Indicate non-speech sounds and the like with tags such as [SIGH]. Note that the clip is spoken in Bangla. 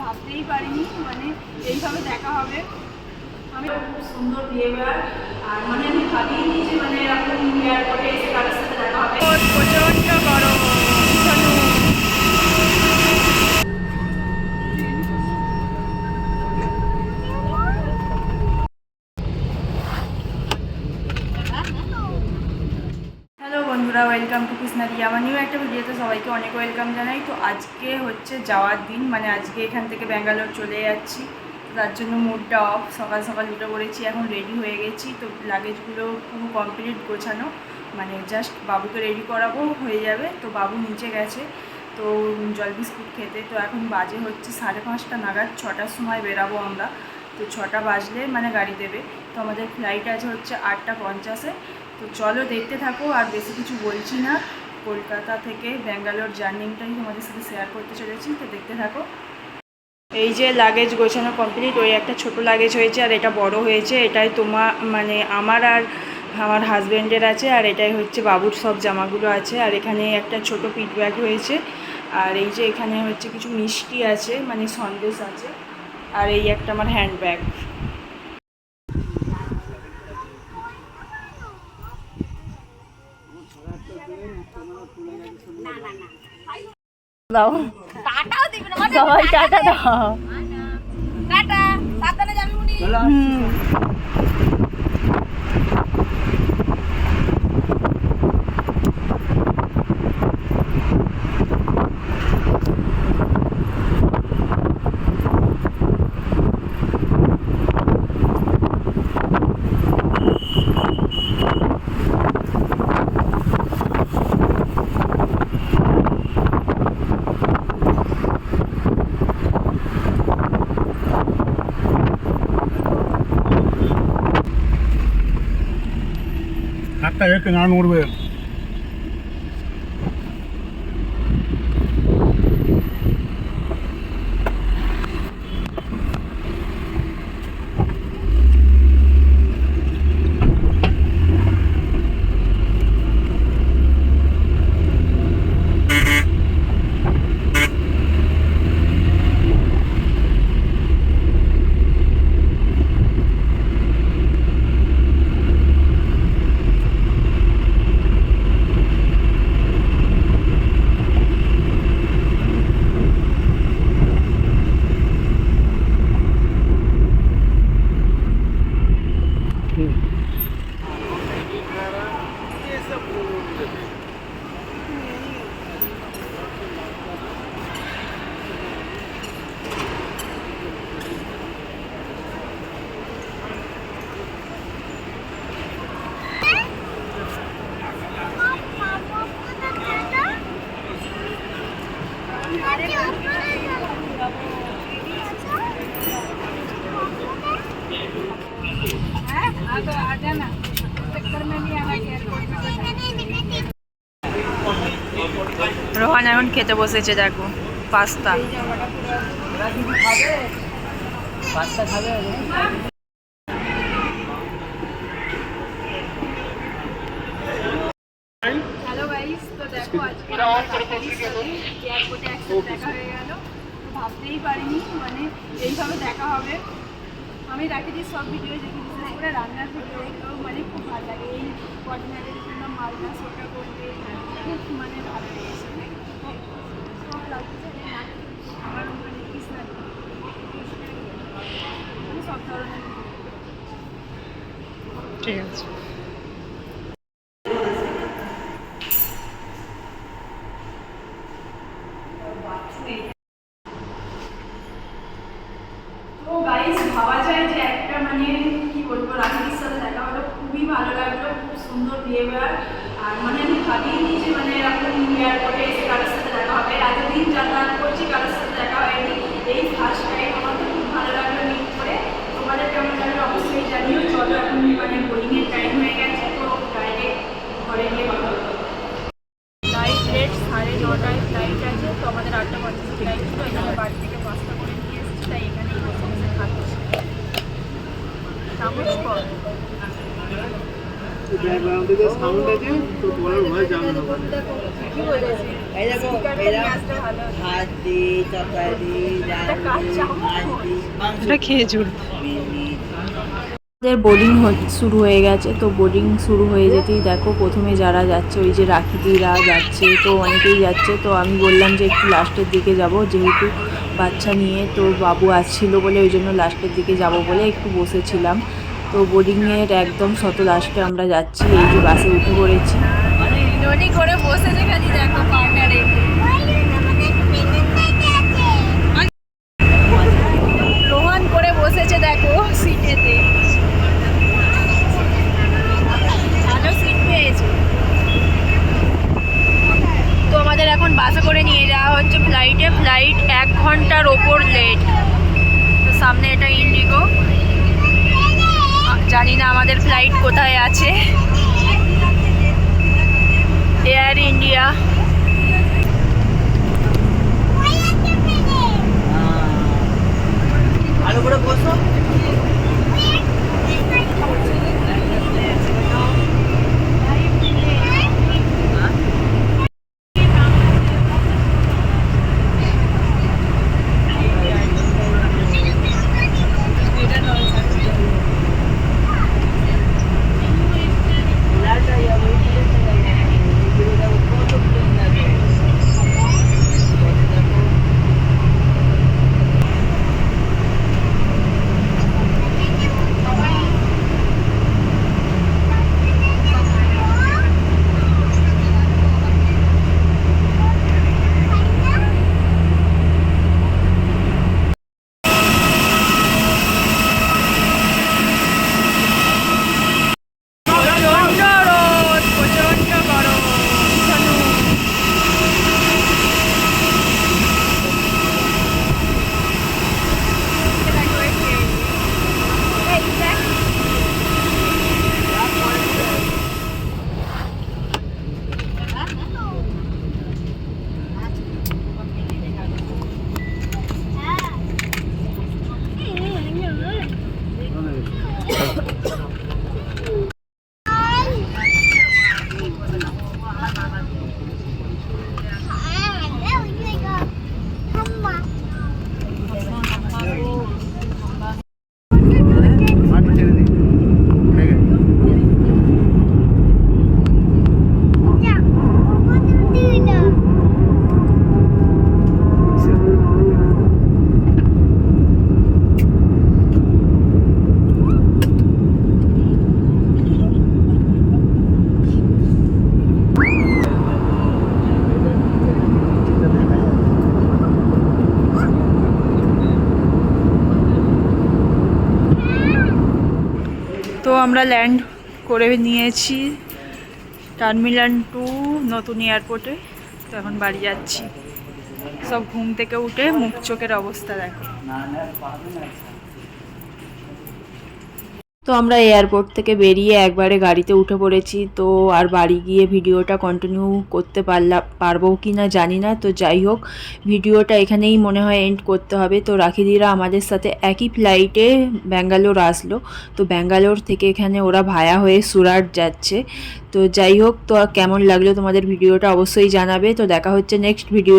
ভাবতেই পারিনি মানে এইভাবে দেখা হবে আমি খুব সুন্দর বিহেভিয়ার আর মানে আমি ভাবিনি যে মানে এরকম এয়ারপোর্টে এসে কারোর সাথে দেখা হবে প্রচণ্ড গরম বন্ধুরা ওয়েলকাম টু কৃষ্ণাদি আমার নিউ একটা ভিডিওতে সবাইকে অনেক ওয়েলকাম জানাই। তো আজকে হচ্ছে যাওয়ার দিন মানে আজকে এখান থেকে ব্যাঙ্গালোর চলে যাচ্ছি। তার জন্য মুডটা অফ সকাল সকাল উঠে পড়েছি, এখন রেডি হয়ে গেছি। তো লাগেজগুলো পুরো কমপ্লিট গোছানো। মানে জাস্ট বাবুকে রেডি করাবো, হয়ে যাবে। তো বাবু নিচে গেছে, তো জল বিস্কুট খেতে। তো এখন বাজে হচ্ছে সাড়ে পাঁচটা নাগাদ, ছটার সময় বেরাবো আমরা। তো ছটা বাজলে মানে গাড়ি দেবে। তো আমাদের ফ্লাইট আছে হচ্ছে আটটা পঞ্চাশে। তো চলো দেখতে থাকো, আর বেশি কিছু বলছি না। কলকাতা থেকে ব্যাঙ্গালোর জার্নিংটাই তোমাদের সাথে শেয়ার করতে চলেছি, তো দেখতে থাকো। এই যে লাগেজ গোছানো কমপ্লিট ওই একটা ছোট লাগেজ হয়েছে আর এটা বড় হয়েছে। এটাই তোমার মানে আমার আর আমার হাজব্যান্ডের আছে, আর এটাই হচ্ছে বাবুর সব জামাগুলো আছে। আর এখানে একটা ছোট পিট ব্যাগ হয়েছে। আর এই যে এখানে হচ্ছে কিছু মিষ্টি আছে মানে সন্দেশ আছে। আর এই একটা আমার হ্যান্ড দাও। টাটাও দিবে না মানে সবাই টাটা দাও। টাটা সাবধানে যাবি হুম। കഴക്ക് നാനൂറ് പേർ. রোহান এখন খেতে বসেছে দেখো পাস্তা। এয়ারপোর্টে একসাথে দেখা হয়ে গেল। ভাবতেই পারিনি মানে এইভাবে দেখা হবে। আমি রাখিছি সব ভিডিও দেখি বিশেষ করে রান্নার ভিডিও এগুলো মানে খুব ভালো লাগে। এই কর্ডিনেটের জন্য মালদা শোটা করতে খুব মানে ভালো লেগেছে। সব লাগছে আমার মানে কৃষ্ণা আমি সব ধরনের video ঠিক আছে। তো গাইস ভাবা যায় যে একটা মানে কি বলব রাখির সাথে দেখা হলো খুবই ভালো লাগল খুব সুন্দর বিহেভিয়ার আর মানে আমি ভাবিনি যে মানে এরকম এয়ারপোর্টে এসে কারোর সাথে দেখা হবে। এতদিন যাতায়াত করছি, কারোর সাথে দেখা হয়নি। এই ফার্স্ট টাইম আমার তো খুব ভালো লাগল মিট করে। তোমাদের কেমন লাগল অবশ্যই জানিও, চলো এখন মানে বোলিংয়ের টাইম হয়ে গেছে, তো ডাইরেক্ট ঘরে গিয়ে কথা লেট সাড়ে নটায় ফ্লাইট আছে, তো আমাদের আটটা পঞ্চাশে ফ্লাইট ছিল, এখানে বাড়ি থেকে পাঁচটা করে নিয়ে এসেছি, তাই এখানেই বসে বসে খাচ্ছি। চামচ চামচ আমাদের শুরু হয়ে গেছে, তো বোর্ডিং শুরু হয়ে যেতেই দেখো, প্রথমে যারা যাচ্ছে, ওই যে রাখিদিরা যাচ্ছে, তো অনেকেই যাচ্ছে, তো আমি বললাম যে একটু লাস্টের দিকে যাব, যেহেতু বাচ্চা নিয়ে তো বাবু আসছিল বলে, ওই জন্য লাস্টের দিকে যাব বলে একটু বসেছিলাম। তো বোর্ডিংয়ের একদম শত লাস্টে আমরা যাচ্ছি, এই যে বাসে উঠে পড়েছি। করে বসেছে খালি দেখো রোহান করে বসেছে দেখো সিটেতে। ভালো তো আমাদের এখন বাসে করে নিয়ে যাওয়া হচ্ছে ফ্লাইটে ফ্লাইট এক ঘণ্টার ওপর লেট তো সামনে এটা ইন্ডিগো জানি না আমাদের ফ্লাইট কোথায় আছে। あ! [LAUGHS] আমরা ল্যান্ড করে নিয়েছি টার্মিনাল টু নতুন এয়ারপোর্টে তো এখন বাড়ি যাচ্ছি। সব ঘুম থেকে উঠে মুখ চোখের অবস্থা দেখো। তো আমরা এয়ারপোর্ট থেকে বেরিয়ে একবারে গাড়িতে উঠে পড়েছি। তো আর বাড়ি গিয়ে ভিডিওটা কন্টিনিউ করতে পারলাম পারব কি না জানি না। তো যাই হোক, ভিডিওটা এখানেই মনে হয় এন্ড করতে হবে। তো রাখিদিরা আমাদের সাথে একই ফ্লাইটে ব্যাঙ্গালোর আসলো। তো ব্যাঙ্গালোর থেকে এখানে ওরা ভায়া হয়ে সুরাট যাচ্ছে। তো যাই হোক, তো কেমন লাগল তোমাদের ভিডিওটা অবশ্যই জানাবে। তো দেখা হচ্ছে নেক্সট ভিডিও